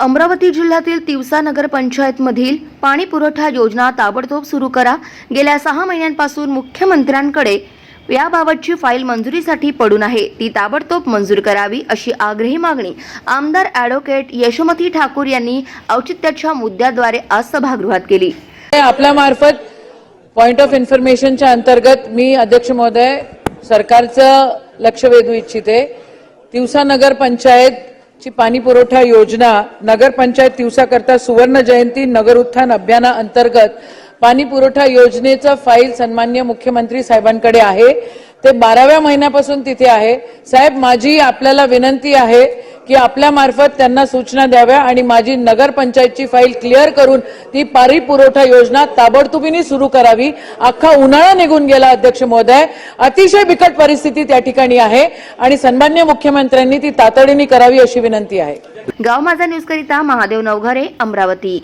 अमरावती जिल्ह्यातील तिवसा नगरपंचायतमधील पाणी पुरवठा योजना ताबडतोब सुरू करा. गेल्या सहा महिन्यांपासून मुख्यमंत्र्यांकडे याबाबतची फाईल मंजुरीसाठी पडून आहे. ती ताबडतोब मंजूर करावी अशी आग्रही मागणी आमदार ॲडव्होकेट यशोमती ठाकूर यांनी औचित्याच्या मुद्द्याद्वारे आज सभागृहात केली. आपल्यामार्फत पॉइंट ऑफ इन्फॉर्मेशनच्या अंतर्गत मी अध्यक्ष महोदय सरकारचं लक्ष वेधू इच्छिते. तिवसा नगर ची पाणी पुरवठा योजना नगरपंचायत दिवसाकरता सुवर्ण जयंती नगर उत्थान अभियाना अंतर्गत पाणी पुरवठा योजनेचं फाईल सन्मान्य मुख्यमंत्री साहेबांकडे आहे. ते बाराव्या महिन्यापासून तिथे आहे. साहेब माझी आपल्याला विनंती आहे की आपल्यामार्फत त्यांना सूचना द्याव्या आणि माझी नगरपंचायतची फाईल क्लिअर करून ती पाणी पुरवठा योजना ताबडतोबीने सुरू करावी. अख्खा उन्हाळा निघून गेला अध्यक्ष महोदय. अतिशय बिकट परिस्थिती त्या ठिकाणी आहे आणि सन्मान्य मुख्यमंत्र्यांनी ती तातडीने करावी अशी विनंती आहे. गाव माझा न्यूज करिता महादेव नवघरे अमरावती.